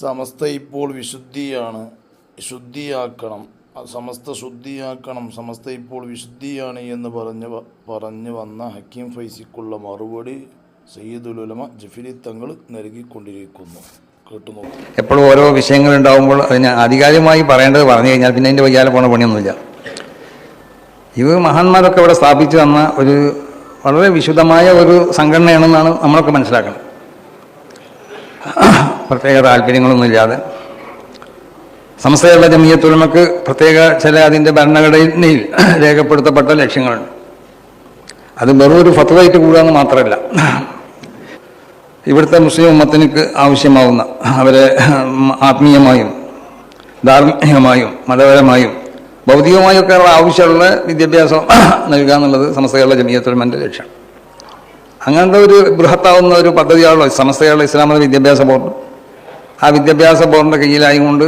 സമസ്ത ഇപ്പോൾ വിശുദ്ധിയാണ്. ശുദ്ധിയാക്കണം. സമസ്ത ശുദ്ധിയാക്കണം. സമസ്ത ഇപ്പോൾ വിശുദ്ധിയാണ് എന്ന് പറഞ്ഞ പറഞ്ഞു വന്ന ഹക്കീം ഫൈസിക്കുള്ള മറുപടി സയ്യിദുലുലമ ജഫിലി തങ്ങൾ നൽകിക്കൊണ്ടിരിക്കുന്നു. കേട്ടു എപ്പോഴും ഓരോ വിഷയങ്ങൾ ഉണ്ടാകുമ്പോൾ അതിന് ആധികാരികമായി പറയേണ്ടത് പറഞ്ഞു കഴിഞ്ഞാൽ പിന്നെ അതിന്റെ വയ്യാലെ പോണ പണിയൊന്നുമില്ല. ഇവ മഹാന്മാരൊക്കെ ഇവിടെ സ്ഥാപിച്ചു തന്ന ഒരു വളരെ വിശുദ്ധമായ ഒരു സംഘടനയാണെന്നാണ് നമ്മളൊക്കെ മനസ്സിലാക്കുന്നത്. പ്രത്യേക താല്പര്യങ്ങളൊന്നുമില്ലാതെ. സംസ്ഥയുള്ള ജമീയത്തുലമക്ക് പ്രത്യേക ചില അതിന്റെ ഭരണഘടനയിൽ രേഖപ്പെടുത്തപ്പെട്ട ലക്ഷ്യങ്ങളുണ്ട്. അത് വെറും ഒരു ഫത്തുവായിട്ട് കൂടുകയെന്ന് മാത്രമല്ല. ഇവിടുത്തെ മുസ്ലിം ഉമ്മത്തിനക്ക് ആവശ്യമാവുന്ന അവരെ ആത്മീയമായും ധാർമ്മികമായും മതപരമായും ഭൗതികമായും ഒക്കെ ഉള്ള ആവശ്യമുള്ള വിദ്യാഭ്യാസം നൽകുക എന്നുള്ളത് സമസ്തകളുടെ ജമീയത്തുലമന്റെ ലക്ഷ്യം. അങ്ങനത്തെ ഒരു ബൃഹത്താവുന്ന ഒരു പദ്ധതിയാണല്ലോ സമസ്തകളുടെ ഇസ്ലാമിക വിദ്യാഭ്യാസ ബോർഡ്. ആ വിദ്യാഭ്യാസ ബോർഡിന്റെ കീഴിലായതുകൊണ്ട്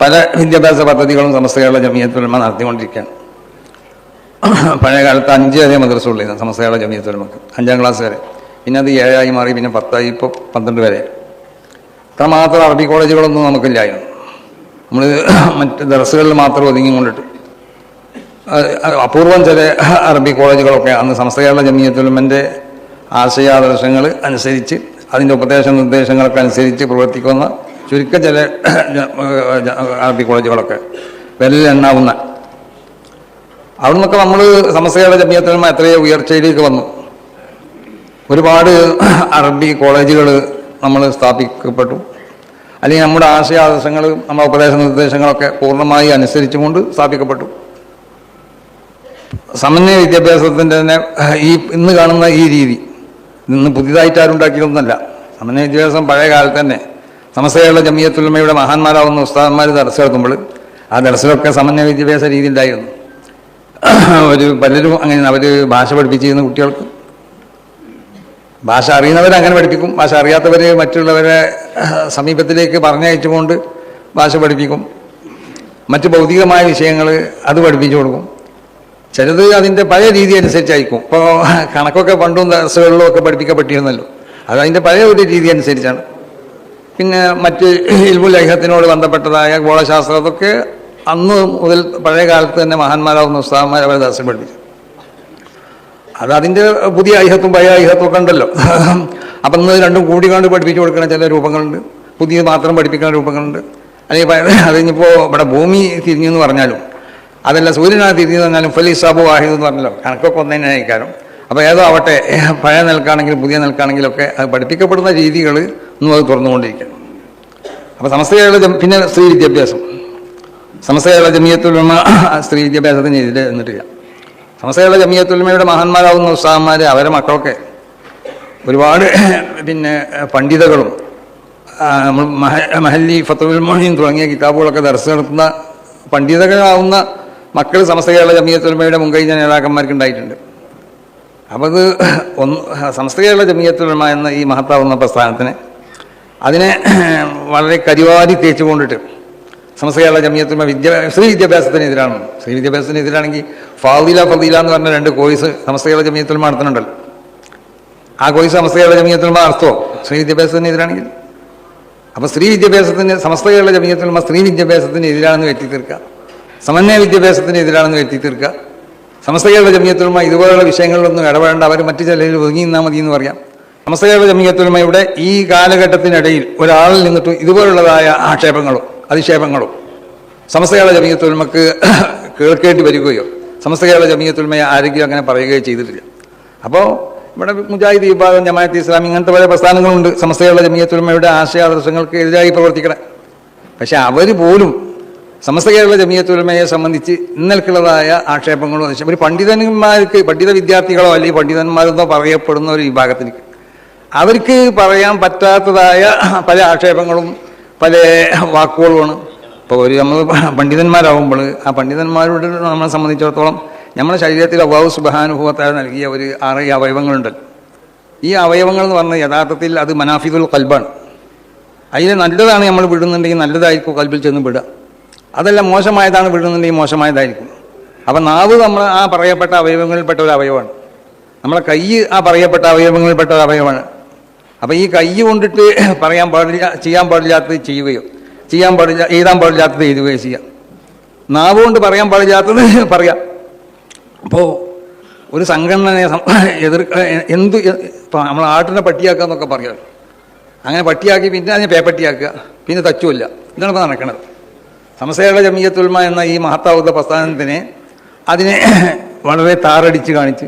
പല വിദ്യാഭ്യാസ പദ്ധതികളും സമസ്ത കേരള ജമീയത്തുലമ നടത്തിക്കൊണ്ടിരിക്കുകയാണ് പഴയ കാലത്ത് അഞ്ച് വരെ മദ്രസ ഉള്ളിരുന്നു കേരള ജമീയത്തുലമക്ക്. അഞ്ചാം ക്ലാസ് വരെ. പിന്നെ അത് ഏഴായി മാറി പിന്നെ പത്തായി ഇപ്പോൾ പന്ത്രണ്ട് വരെ. അത്രമാത്രം അറബി കോളേജുകളൊന്നും നമുക്കില്ലായിരുന്നു. നമ്മൾ മറ്റ് ദർസുകളിൽ മാത്രം ഒതുങ്ങി കൊണ്ടിട്ട് അത് അപൂർവം ചില അറബി കോളേജുകളൊക്കെ അന്ന് സമസ്ത കേരള ജമീയത്തുലമന്റെ ആശയാദർശങ്ങൾ അനുസരിച്ച് അതിന്റെ ഉപദേശ നിർദ്ദേശങ്ങൾക്കനുസരിച്ച് പ്രവർത്തിക്കുന്ന ചുരുക്ക ചില അറബി കോളേജുകളൊക്കെ. വിരലിൽ എണ്ണാവുന്ന. അവിടെ നിന്നൊക്കെ നമ്മൾ സമസ്തയുടെ ജമ്യത്തിനും എത്രയോ ഉയർച്ചയിലേക്ക് വന്നു. ഒരുപാട് അറബി കോളേജുകൾ നമ്മൾ സ്ഥാപിക്കപ്പെട്ടു. അല്ലെങ്കിൽ നമ്മുടെ ആശയാദർശങ്ങൾ നമ്മുടെ ഉപദേശ നിർദ്ദേശങ്ങളൊക്കെ പൂർണമായി അനുസരിച്ചുകൊണ്ട് സ്ഥാപിക്കപ്പെട്ടു. സമന്വയ വിദ്യാഭ്യാസത്തിന്റെ തന്നെ ഈ ഇന്ന് കാണുന്ന ഈ രീതി. ഇന്ന് പുതിയതായിട്ട് ആരുണ്ടാക്കിയതൊന്നുമല്ല സമന്വയ വിദ്യാഭ്യാസം പഴയ കാലത്ത് തന്നെ. സമസ്തയുള്ള ജമിയത്തുലമയുടെ മഹാന്മാരാവുന്ന ഉസ്താദന്മാർ ദർശെടുക്കുമ്പോൾ ആ ദർശനമൊക്കെ സമന്വയ വിദ്യാഭ്യാസ രീതി ഉണ്ടായിരുന്നു ഒരു പലരും അങ്ങനെ അവർ ഭാഷ പഠിപ്പിച്ചിരുന്ന കുട്ടികൾക്ക്. ഭാഷ അറിയുന്നവരെ അങ്ങനെ പഠിപ്പിക്കും. ഭാഷ അറിയാത്തവർ മറ്റുള്ളവരെ സമീപത്തിലേക്ക് പറഞ്ഞയച്ചുകൊണ്ട് ഭാഷ പഠിപ്പിക്കും. മറ്റ് ഭൗതികമായ വിഷയങ്ങൾ അത് പഠിപ്പിച്ചു കൊടുക്കും. ചിലത് അതിന്റെ പഴയ രീതി അനുസരിച്ചായിരിക്കും. ഇപ്പോൾ കണക്കൊക്കെ പണ്ടും ദർസുകളിലും ഒക്കെ പഠിപ്പിക്കപ്പെട്ടിരുന്നല്ലോ. അത് അതിന്റെ പഴയ ഒരു രീതി അനുസരിച്ചാണ്. പിന്നെ മറ്റ് ഇൽമുൽ ലൈഹത്തിനോട് ബന്ധപ്പെട്ടതായ ഗോളശാസ്ത്രം അതൊക്കെ അന്ന് മുതൽ പഴയ കാലത്ത് തന്നെ മഹാന്മാരാവുന്ന ഉസ്താദന്മാർ അവരെ ദർശനം പഠിപ്പിച്ചു. അത് അതിന്റെ പുതിയ ഐഹത്തും പഴയ ഐഹത്തും ഒക്കെ ഉണ്ടല്ലോ. അപ്പം ഇന്ന് രണ്ടും കൂടി കണ്ട് പഠിപ്പിച്ചു കൊടുക്കുന്ന ചില രൂപങ്ങളുണ്ട്. പുതിയത് മാത്രം പഠിപ്പിക്കുന്ന രൂപങ്ങളുണ്ട്. അല്ലെങ്കിൽ അത് ഇവിടെ ഭൂമി തിരിഞ്ഞു എന്ന് പറഞ്ഞാലും അതല്ല സൂര്യനാണ് തിരിഞ്ഞത് പറഞ്ഞാലും ഫലി സാബു വാഹിദ് എന്ന് പറഞ്ഞല്ലോ. കണക്കൊക്കെ ഒന്നേ അയക്കാനും അപ്പോൾ ഏതോ ആവട്ടെ പഴയ നിൽക്കാണെങ്കിലും പുതിയ നിൽക്കാണെങ്കിലൊക്കെ അത് പഠിപ്പിക്കപ്പെടുന്ന രീതികൾ ഇന്നും അത് തുറന്നുകൊണ്ടിരിക്കണം അപ്പോൾ സമസ്തകളുടെ ജം- പിന്നെ സ്ത്രീ വിദ്യാഭ്യാസം. സമസ്തകളുടെ ജമിയത്തുലമ സ്ത്രീ വിദ്യാഭ്യാസത്തിന് എതിരെ നിന്നിട്ടില്ല. സമസ്തകളുടെ ജമിയത്തുലമയുടെ മഹാന്മാരാവുന്ന ഉത്സാഹന്മാർ അവരെ മക്കളൊക്കെ ഒരുപാട് പിന്നെ പണ്ഡിതകളും നമ്മൾ മഹ മഹല്ലി ഫത്തുൽ മൊഹീൻ തുടങ്ങിയ കിതാബുകളൊക്കെ ദർശനം നടത്തുന്ന പണ്ഡിതകളാവുന്ന മക്കൾ സമസ്ത കേരള ജമിയത്തുലമയുടെ മുൻകഴിഞ്ഞ നേതാക്കന്മാർക്ക് ഉണ്ടായിട്ടുണ്ട്. അപ്പോൾ അത് ഒന്ന് സമസ്ത കേരള ജമിയത്തുലമ എന്ന ഈ മഹത്താവുന്ന പ്രസ്ഥാനത്തിന് അതിനെ വളരെ കരിവാരി തേച്ചു കൊണ്ടിട്ട് സമസ്ത കേരള ജമിയത്തുലമ വിദ്യാ സ്ത്രീ വിദ്യാഭ്യാസത്തിനെതിരാണ് സ്ത്രീ വിദ്യാഭ്യാസത്തിനെതിരാണെങ്കിൽ ഫാദില ഫദീല എന്ന് പറഞ്ഞ രണ്ട് കോഴ്സ് സമസ്ത കേരള ജമിയത്തുലമ നടത്തുന്നുണ്ടല്ലോ. ആ കോഴ്സ് സമസ്ത കേരള ജമിയത്തുലമ നടത്തുമോ സ്ത്രീ വിദ്യാഭ്യാസത്തിനെതിരാണെങ്കിൽ അപ്പോൾ സ്ത്രീ വിദ്യാഭ്യാസത്തിന് സമസ്ത കേരള ജമിയത്തുലമ സ്ത്രീ വിദ്യാഭ്യാസത്തിന് എതിരാണെന്ന് വെറ്റി തീർക്കുക സമന്വയ വിദ്യാഭ്യാസത്തിന് എതിരാണെന്ന് വെറ്റി തീർക്കുക സമസ്ത കേരള ജമിയത്തുലമ ഇതുപോലുള്ള വിഷയങ്ങളിലൊന്നും ഇടപെടേണ്ട. അവർ മറ്റു ചിലരിൽ ഒതുങ്ങി നിന്നാൽ മതി എന്ന് പറയാം. സമസ്ത കേരള ജമിയത്തുലമയുടെ ഈ കാലഘട്ടത്തിനിടയിൽ ഒരാളിൽ നിന്നിട്ട് ഇതുപോലുള്ളതായ ആക്ഷേപങ്ങളോ അധിക്ഷേപങ്ങളോ സമസ്ത കേരള ജമിയത്തുലമക്ക് കേൾക്കേണ്ടി വരികയോ സമസ്ത കേരള ജമിയത്തുലമയെ ആരെങ്കിലും അങ്ങനെ പറയുകയോ ചെയ്തിട്ടില്ല. അപ്പോൾ ഇവിടെ മുജാഹിദ് വിഭാഗം ജമാഅത്ത് ഇസ്ലാം ഇങ്ങനത്തെ പല പ്രസ്ഥാനങ്ങളുണ്ട്. സമസ്തകളുടെ ആശയ ആശയാദർശങ്ങൾക്ക് എതിരായി പ്രവർത്തിക്കണം. പക്ഷെ അവർ പോലും സമസ്ത കേരള ജമിയത്തുലമയെ സംബന്ധിച്ച് ഇന്നൽക്കുള്ളതായ ആക്ഷേപങ്ങളും ഒരു പണ്ഡിതന്മാർക്ക് പണ്ഡിത വിദ്യാർത്ഥികളോ അല്ലെങ്കിൽ പണ്ഡിതന്മാരെന്നോ പറയപ്പെടുന്ന ഒരു വിഭാഗത്തിന് അവർക്ക് പറയാൻ പറ്റാത്തതായ പല ആക്ഷേപങ്ങളും പല വാക്കുകളുമാണ്. ഇപ്പോൾ ഒരു നമ്മൾ പണ്ഡിതന്മാരാകുമ്പോൾ ആ പണ്ഡിതന്മാരോട് നമ്മളെ സംബന്ധിച്ചിടത്തോളം നമ്മുടെ ശരീരത്തിൽ അവാവ് സുബാനുഭവത്താൽ നൽകിയ ഒരു ആറ് അവയവങ്ങളുണ്ടല്ലോ ഈ അവയവങ്ങൾ എന്ന് പറഞ്ഞാൽ യഥാർത്ഥത്തിൽ അത് മനാഫിദുൽ കൽബാണ് അതിൽ നല്ലതാണ് നമ്മൾ വിടുന്നുണ്ടെങ്കിൽ നല്ലതായിരിക്കും കൽബിൽ ചെന്ന് വിടുക. അതല്ല മോശമായതാണ് വിടുന്നുണ്ടെങ്കിൽ മോശമായതായിരിക്കും. അപ്പം നാവ് നമ്മൾ ആ പറയപ്പെട്ട അവയവങ്ങളിൽപ്പെട്ട ഒരു അവയവമാണ്. നമ്മളെ കൈ ആ പറയപ്പെട്ട അവയവങ്ങളിൽപ്പെട്ട ഒരു അവയവമാണ്. അപ്പം ഈ കൈ കൊണ്ടിട്ട് പറയാൻ പാടില്ല ചെയ്യാൻ പാടില്ലാത്തത് ചെയ്യുകയോ ചെയ്യാൻ പാടില്ല എഴുതാൻ പാടില്ലാത്തത് എഴുതുകയോ ചെയ്യാം. നാവ് കൊണ്ട് പറയാൻ പാടില്ലാത്തത് പറയാം. അപ്പോൾ ഒരു സംഘടനയെ എതിർ എന്ത് ഇപ്പം നമ്മൾ ആട്ടിനെ പട്ടിയാക്കുക എന്നൊക്കെ പറയാം. അങ്ങനെ പട്ടിയാക്കി പിന്നെ അതിനെ പേപ്പട്ടിയാക്കുക പിന്നെ തച്ചുമില്ല. ഇതാണ് ഇപ്പോൾ നടക്കുന്നത് സമസ്തയുടെ ജമീയത്തുൽമ എന്ന ഈ മഹത്താവുദ്ധ പ്രസ്ഥാനത്തിനെ അതിനെ വളരെ താറടിച്ച് കാണിച്ച്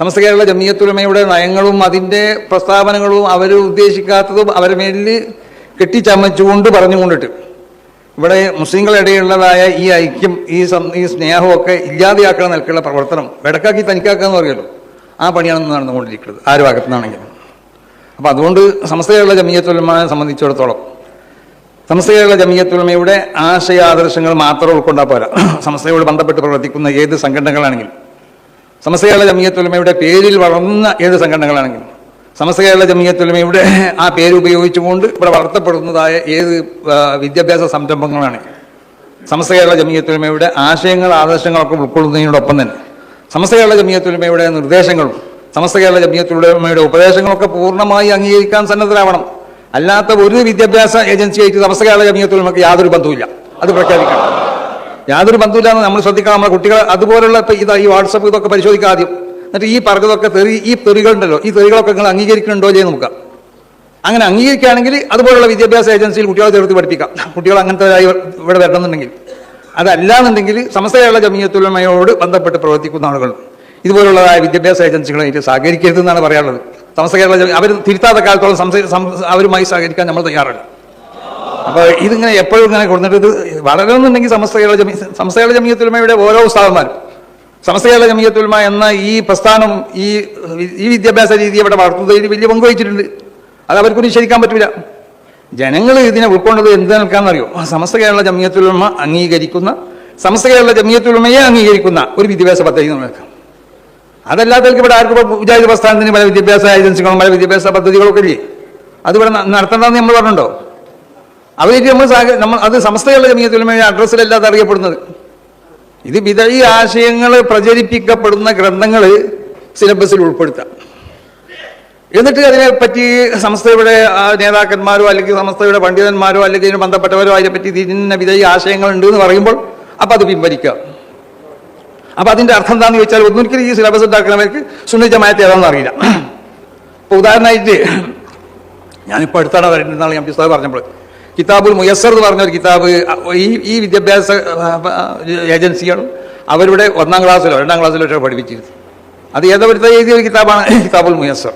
സമസ്ത കേരള ജമീയത്തുലമയുടെ നയങ്ങളും അതിന്റെ പ്രസ്താവനകളും അവർ ഉദ്ദേശിക്കാത്തതും അവരെ മേലിൽ കെട്ടിച്ചമച്ചുകൊണ്ട് പറഞ്ഞുകൊണ്ടിട്ട് ഇവിടെ മുസ്ലിങ്ങളിടയിലുള്ളതായ ഈ ഐക്യം ഈ ഈ സ്നേഹമൊക്കെ ഇല്ലാതെയാക്കുന്ന നിലക്കുള്ള പ്രവർത്തനം വെടക്കാക്കി തനിക്കാക്കുക എന്ന് പറയുമല്ലോ. ആ പണിയാണ് നടന്നുകൊണ്ടിരിക്കുന്നത് ആര് ഭാഗത്തു നിന്നാണെങ്കിലും അപ്പോൾ അതുകൊണ്ട് കേരള ജമീയത്തുലമയെ സംബന്ധിച്ചിടത്തോളം സമസ്ത കേരള ജമീയത്തുലമയുടെ ആശയാദർശങ്ങൾ മാത്രം ഉൾക്കൊണ്ടാൽ പോരാ. സംസ്ഥയോട് ബന്ധപ്പെട്ട് പ്രവർത്തിക്കുന്ന ഏത് സംഘടനകളാണെങ്കിലും. സമസ്ത കേരള ജമീയത്തുലമയുടെ പേരിൽ വളർന്ന ഏത് സംഘടനകളാണെങ്കിലും. സമസ്ത കേരള ജമീയത്തുലമയുടെ ആ പേര് ഉപയോഗിച്ചുകൊണ്ട് ഇവിടെ വളർത്തപ്പെടുന്നതായ ഏത് വിദ്യാഭ്യാസ സംരംഭങ്ങളാണെങ്കിലും സമസ്ത കേരള ജമീയത്തുലമയുടെ ആശയങ്ങൾ ആദർശങ്ങളൊക്കെ ഉൾക്കൊള്ളുന്നതിനോടൊപ്പം തന്നെ. സമസ്ത കേരള ജമീയത്തുലമയുടെ നിർദ്ദേശങ്ങളും സമസ്ത കേരള ജമീയത്തുലമയുടെ ഉപദേശങ്ങളൊക്കെ പൂർണമായി അംഗീകരിക്കാൻ സന്നദ്ധരാവണം. അല്ലാത്ത ഒരു വിദ്യാഭ്യാസ ഏജൻസിയായിട്ട് സമസ്ത കേരള നമുക്ക് യാതൊരു ബന്ധവുമില്ല. അത് പ്രഖ്യാപിക്കണം. യാതൊരു ബന്ധമില്ലാന്ന് നമ്മൾ ശ്രദ്ധിക്കണം. നമ്മുടെ കുട്ടികൾ അതുപോലുള്ള ഇതാ ഈ വാട്സപ്പ് ഇതൊക്കെ പരിശോധിക്കാം ആദ്യം. എന്നിട്ട് ഈ പറഞ്ഞതൊക്കെ തെറി ഈ തെറികളുണ്ടല്ലോ ഈ തെറികളൊക്കെ നിങ്ങൾ അംഗീകരിക്കുന്നുണ്ടോ ചെയ്ത് നോക്കാം അങ്ങനെ അംഗീകരിക്കുകയാണെങ്കിൽ അതുപോലുള്ള വിദ്യാഭ്യാസ ഏജൻസിയിൽ കുട്ടികളെ ചേർത്ത് പഠിപ്പിക്കാം. കുട്ടികൾ അങ്ങനത്തെ ഇവിടെ വരണമെന്നുണ്ടെങ്കിൽ. അതല്ലാന്നുണ്ടെങ്കിൽ സമസ്ത കേരള ജമീയത്തുലമയോട് ബന്ധപ്പെട്ട് പ്രവർത്തിക്കുന്ന ആളുകൾ. ഇതുപോലുള്ളതായ വിദ്യാഭ്യാസ ഏജൻസികളായിട്ട് സഹകരിക്കരുതെന്നാണ് പറയാനുള്ളത്. സമസ്ത കേരള അവർ തിരുത്താത്ത കാലത്തോളം അവരുമായി സഹകരിക്കാൻ നമ്മൾ തയ്യാറല്ല. അപ്പോൾ ഇതിങ്ങനെ എപ്പോഴും ഇങ്ങനെ കൊടുത്തിട്ട് ഇത് വളരണമെന്നുണ്ടെങ്കിൽ സമസ്ത കേരള ജമീ സമസ്ത കേരള ജമീയത്തുലമയുടെ ഓരോ ഉസ്താവന്മാരും സമസ്ത കേരള ജമീയത്തുലമ എന്ന ഈ പ്രസ്ഥാനം ഈ ഈ വിദ്യാഭ്യാസ രീതി ഇവിടെ വളർത്തുന്നതിൽ വലിയ പങ്ക് വഹിച്ചിട്ടുണ്ട്. അത് അവർക്ക് നിഷേധിക്കാൻ പറ്റില്ല ജനങ്ങൾ ഇതിനെ ഉൾക്കൊണ്ടത് എന്ത് നിൽക്കാന്നറിയോ സമസ്ത കേരള ജമീയത്തുലമ അംഗീകരിക്കുന്ന സമസ്ത കേരള ജമീയത്തുലമയെ അംഗീകരിക്കുന്ന ഒരു വിദ്യാഭ്യാസ പദ്ധതി നമുക്ക് അതല്ലാത്തവർക്ക് ഇവിടെ ആർക്കും വിചാരിച്ച പ്രസ്ഥാനത്തിന് പല വിദ്യാഭ്യാസ ഏജൻസികളും പല വിദ്യാഭ്യാസ പദ്ധതികളൊക്കെ ഇല്ലേ? അതിവിടെ നടത്തേണ്ടതെന്ന് നമ്മൾ പറഞ്ഞിട്ടുണ്ടോ? അവരിക്കും നമ്മൾ നമ്മൾ അത് സംസ്ഥകളുടെ ജമീയത്തുലമയുടെ അഡ്രസ്സിലല്ലാതെ അറിയപ്പെടുന്നത്. ഇത് വിതഴി ആശയങ്ങൾ പ്രചരിപ്പിക്കപ്പെടുന്ന ഗ്രന്ഥങ്ങൾ സിലബസിൽ ഉൾപ്പെടുത്താം. എന്നിട്ട് അതിനെപ്പറ്റി സംസ്ഥയുടെ നേതാക്കന്മാരോ അല്ലെങ്കിൽ സംസ്ഥയുടെ പണ്ഡിതന്മാരോ അല്ലെങ്കിൽ ഇതിന് ബന്ധപ്പെട്ടവരോ അതിനെപ്പറ്റി ഇതിന് ആശയങ്ങൾ ഉണ്ട് എന്ന് പറയുമ്പോൾ അപ്പം അത് പിൻവലിക്കുക അപ്പം അതിന്റെ അർത്ഥം എന്താണെന്ന് ചോദിച്ചാൽ ഒന്നിരിക്കലും ഈ സിലബസ് ഉണ്ടാക്കുന്നവർക്ക് സുന്നി ഏതാന്ന് അറിയില്ല. ഇപ്പോൾ ഉദാഹരണമായിട്ട് ഞാനിപ്പോൾ അടുത്താണ് വരേണ്ടതെന്നാണ് ഞാൻ പുസ്തകം പറഞ്ഞപ്പോൾ. കിതാബുൽ മുയസർ എന്ന് പറഞ്ഞ ഒരു കിതാബ് ഈ ഈ വിദ്യാഭ്യാസ ഏജൻസികളും അവരുടെ ഒന്നാം ക്ലാസ്സിലോ രണ്ടാം ക്ലാസ്സിലോ ഒക്കെ പഠിപ്പിച്ചിരുന്നു. അത് ഏതവരുത്തെ എഴുതിയ ഒരു കിതാബാണ്? കിതാബുൽ മുയസർ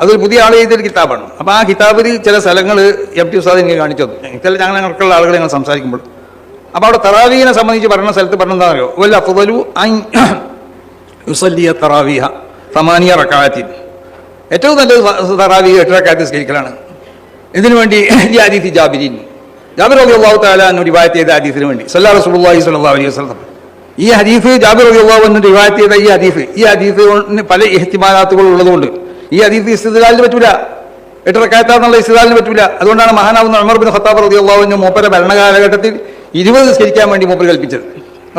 അതൊരു പുതിയ ആൾ എഴുതിയൊരു കിതാബാണ്. അപ്പോൾ ആ കിതാബിൽ ചില സ്ഥലങ്ങൾ എം ടി ഉസ്താദ് എനിക്ക് കാണിച്ചു തന്നു. ചില ഞങ്ങൾ ഞങ്ങൾക്കുള്ള ആളുകൾ ഞങ്ങൾ സംസാരിക്കുമ്പോൾ അപ്പോൾ അവിടെ തറാവീനെ സംബന്ധിച്ച് പറയുന്ന സ്ഥലത്ത് പറഞ്ഞെന്താ വല്ല അഫുദലു തറാവീഹ സമാനിയ റക്കാത്തിൻ ഏറ്റവും നല്ലത് തറാവി എട്ടരക്കാലത്ത് സ്കരിക്കലാണ് ഇതിനു വേണ്ടി ഈ ജാബിരി ജാബിർ അലി അള്ളാഹു താലാന്ന് റിവായത്ത് ചെയ്ത ഹദീസിന് വേണ്ടി. സല്ലാ റസൂലുള്ളാഹി സല്ലാ അലൈഹി വസ്ലം ഈ ഹദീഫ് ജാബിർ അലി അള്ളാഹു എന്ന് റിവായത്ത് ചെയ്ത ഈ ഹദീഫ് ഈ ഹദീഫിന് പല ഇഹ്തിമാനാത്തുകൾ ഉള്ളതുകൊണ്ട് ഈ ഹദീഫ് ഇസ്തിദാലിന് പറ്റൂല. എട്ടരക്കാലത്താന്നുള്ള ഇസ്തിദാലിന് പറ്റൂല. അതുകൊണ്ടാണ് മഹാനാവുന്ന ഉമർ ബിൻ ഖത്താബ് റബി അള്ളാഹുവിന് മൂപ്പര ഭരണകാലഘട്ടത്തിൽ ഇരുപത് നിസ്കരിക്കാൻ വേണ്ടി മൂപ്പർ കൽപ്പിച്ചത്.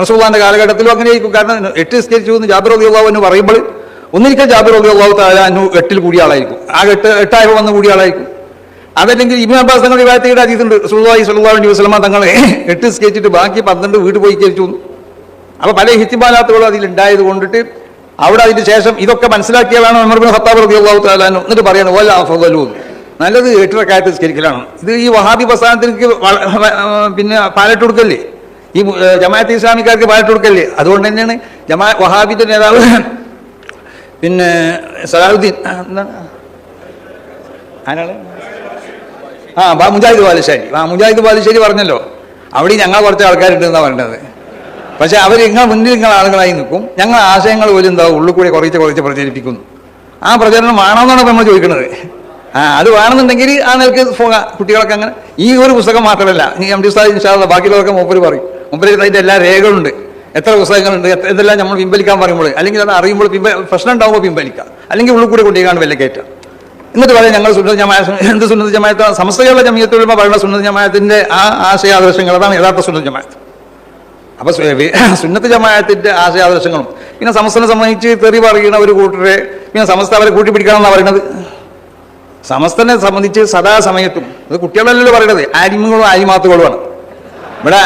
റസൂള്ളാന്റെ കാലഘട്ടത്തിലും അങ്ങനെയായിരിക്കും. കാരണം എട്ട് നിസ്കരിച്ചു എന്ന് ജാബിർ റബി അള്ളാഹു എന്ന് പറയുമ്പോൾ ഒന്നിരിക്കൽ ജാബിർ റബി അള്ളാഹു താലാനു എട്ടിൽ കൂടിയ ആളായിരിക്കും. ആ എട്ട് എട്ടായപ്പോൾ വന്ന് കൂടിയ ആളായിരിക്കും. അതല്ലെങ്കിൽ ഇബ്നു അബ്ബാസ് തങ്ങൾ വിവാഹത്തിയുടെ അതീതുണ്ട് സുല്ലാഹി സല്ലല്ലാഹു അലൈഹി വസല്ലമ തങ്ങളെ എട്ട് സ്കെച്ചിട്ട് ബാക്കി പന്ത്രണ്ട് വീട് പോയി കരിച്ചു അപ്പൊ പല ഹിത്തിബാലാത്തുകളും അതിൽ ഉണ്ടായത് കൊണ്ടിട്ട് അവിടെ അതിന് ശേഷം ഇതൊക്കെ മനസ്സിലാക്കിയതാണ് ഹത്താബ് റബി അള്ളാഹു താലാനു എന്നിട്ട് പറയാണ് ഓല അഫ്ദലു നല്ലത് എട്ടരക്കാലത്ത് സ്കരിക്കലാണ് ഇത് ഈ വഹാബി പ്രസ്ഥാനത്തിലേക്ക് പിന്നെ പാലട്ട് കൊടുക്കല്ലേ? ഈ ജമാഅത്ത് ഇസ്ലാമിക്കാർക്ക് പാലട്ട് കൊടുക്കല്ലേ? അതുകൊണ്ട് തന്നെയാണ് ജമാ വഹാബിന്റെ നേതാവ് പിന്നെ സലാഹുദ്ദീൻ. എന്താണ് ആ ബാ- മുജാഹിദ് ബാലുശ്ശേരി. ആ മുജാഹിദ് ബാലുശ്ശേരി പറഞ്ഞല്ലോ. അവിടെ ഞങ്ങൾ കുറച്ച് ആൾക്കാരുണ്ട് എന്നാണ് പറഞ്ഞത്. പക്ഷെ അവർ നിങ്ങൾ മുന്നിൽ നിങ്ങൾ ആളുകളായി നിൽക്കും. ഞങ്ങൾ ആശയങ്ങൾ പോലും എന്താ ഉള്ളിൽ കൂടി കുറച്ച് കുറച്ച് പ്രചരിപ്പിക്കുന്നു. ആ പ്രചരണം വേണമെന്നാണ് എന്നാണ് നമ്മൾ ചോദിക്കുന്നത് ആ അത് വേണമെന്നുണ്ടെങ്കിൽ ആ നിലയ്ക്ക് പോകാം കുട്ടികളൊക്കെ അങ്ങനെ. ഈ ഒരു പുസ്തകം മാത്രമല്ല ഈ എം ഡി സാദ് ഇൻഷാല്ല ബാക്കിയുള്ളവർക്ക് മൂപ്പര് പറയും. മൂപ്പര് അതിന്റെ എല്ലാ രേഖകളുണ്ട്. എത്ര പുസ്തകങ്ങളുണ്ട് ഇതെല്ലാം നമ്മൾ പിൻവലിക്കാൻ പറയുമ്പോൾ അല്ലെങ്കിൽ അത് അറിയുമ്പോൾ പിൻവ പ്രശ്നം ഉണ്ടാകുമ്പോൾ പിൻവലിക്കാം അല്ലെങ്കിൽ ഉള്ളിൽ കൂടെ കൊണ്ടുപോയി വില കയറ്റുക എന്നിട്ട് പറയാം ഞങ്ങൾ സുന്ദര ജമാഅത്ത് എന്ത് സുന്നത്ത് ജമാഅത്ത്? സമസ്തകളുടെ ജമീയത്തുള്ള പറയുന്ന സുന്ദര ജമാഅത്തിന്റെ ആ ആശയാദർശങ്ങൾ അതാണ് യഥാർത്ഥ സുന്ദര ജമാഅത്ത്. അപ്പൊ സുന്നത്ത് ജമായത്തിന്റെ ആശയാദർശങ്ങളും. പിന്നെ സമസ്തനെ സംബന്ധിച്ച് സദാസമയത്തും അത് കുട്ടികളല്ലല്ലോ പറയണത് ആലിമുകളും ആലിമാത്തുകളുമാണ്. ഇവിടെ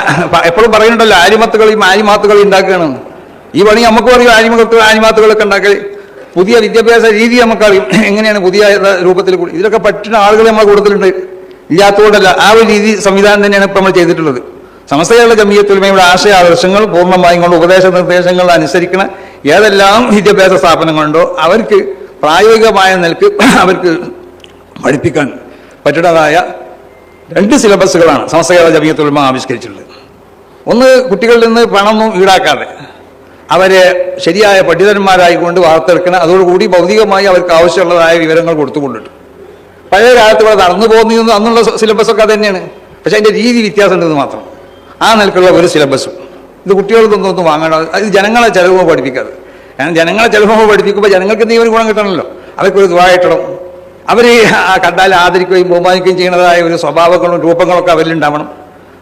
എപ്പോഴും പറയുന്നുണ്ടല്ലോ ആലിമത്തുകളെയും ആലിമാത്തുകളെയും ഉണ്ടാക്കുകയാണ്. ഈ പണി നമുക്ക് പറയും ആലിമത്തുകൾ ആലിമാത്തുകളൊക്കെ ഉണ്ടാക്കൽ. പുതിയ വിദ്യാഭ്യാസ രീതി നമുക്കറിയും എങ്ങനെയാണ് പുതിയ രൂപത്തിൽ ഇതിലൊക്കെ പറ്റുന്ന ആളുകൾ നമ്മൾ കൂടുതലുണ്ട്. ഇല്ലാത്തതുകൊണ്ടല്ല ആ ഒരു രീതി സംവിധാനം തന്നെയാണ് ഇപ്പം നമ്മൾ ചെയ്തിട്ടുള്ളത്. സമസ്തകളുടെ ജമീയത്തുലമയുടെ ആശയ ആദർശങ്ങൾ പൂർണമായും കൊണ്ട് ഉപദേശ നിർദ്ദേശങ്ങൾ അനുസരിക്കുന്ന ഏതെല്ലാം വിദ്യാഭ്യാസ സ്ഥാപനങ്ങളുണ്ടോ അവർക്ക് പ്രായോഗികമായ നിലയ്ക്ക് അവർക്ക് പഠിപ്പിക്കാൻ പറ്റുന്നതായ രണ്ട് സിലബസുകളാണ് സമസ്തകേരള ജമീയത്തുൽമ ആവിഷ്കരിച്ചിട്ടുള്ളത്. ഒന്ന് കുട്ടികളിൽ നിന്ന് പണമൊന്നും ഈടാക്കാതെ അവരെ ശരിയായ പണ്ഡിതന്മാരായിക്കൊണ്ട് വാർത്തെടുക്കണം അതോടുകൂടി ഭൗതികമായി അവർക്ക് ആവശ്യമുള്ളതായ വിവരങ്ങൾ കൊടുത്തുകൊണ്ടിട്ട്. പഴയ കാലത്ത് ഇവിടെ നടന്നു പോകുന്നതെന്ന് അന്നുള്ള സിലബസൊക്കെ തന്നെയാണ് പക്ഷെ അതിന്റെ രീതി വ്യത്യാസം ഉണ്ടെന്ന് മാത്രം. ആ നിലക്കുള്ള ഒരു സിലബസും. ഇത് കുട്ടികൾക്കൊന്നും ഒന്നും വാങ്ങണം അത് ജനങ്ങളെ ചിലവ് പഠിപ്പിക്കാതെ കാരണം ജനങ്ങളെ ചിലവ് പഠിപ്പിക്കുമ്പോൾ ജനങ്ങൾക്ക് എന്തെങ്കിലും ഗുണം കിട്ടണമല്ലോ. അവർക്കൊരു ദ്വായിട്ടണം അവർ കണ്ടാൽ ആദരിക്കുകയും ബഹുമാനിക്കുകയും ചെയ്യുന്നതായ ഒരു സ്വഭാവങ്ങളും രൂപങ്ങളൊക്കെ അവരിലുണ്ടാവണം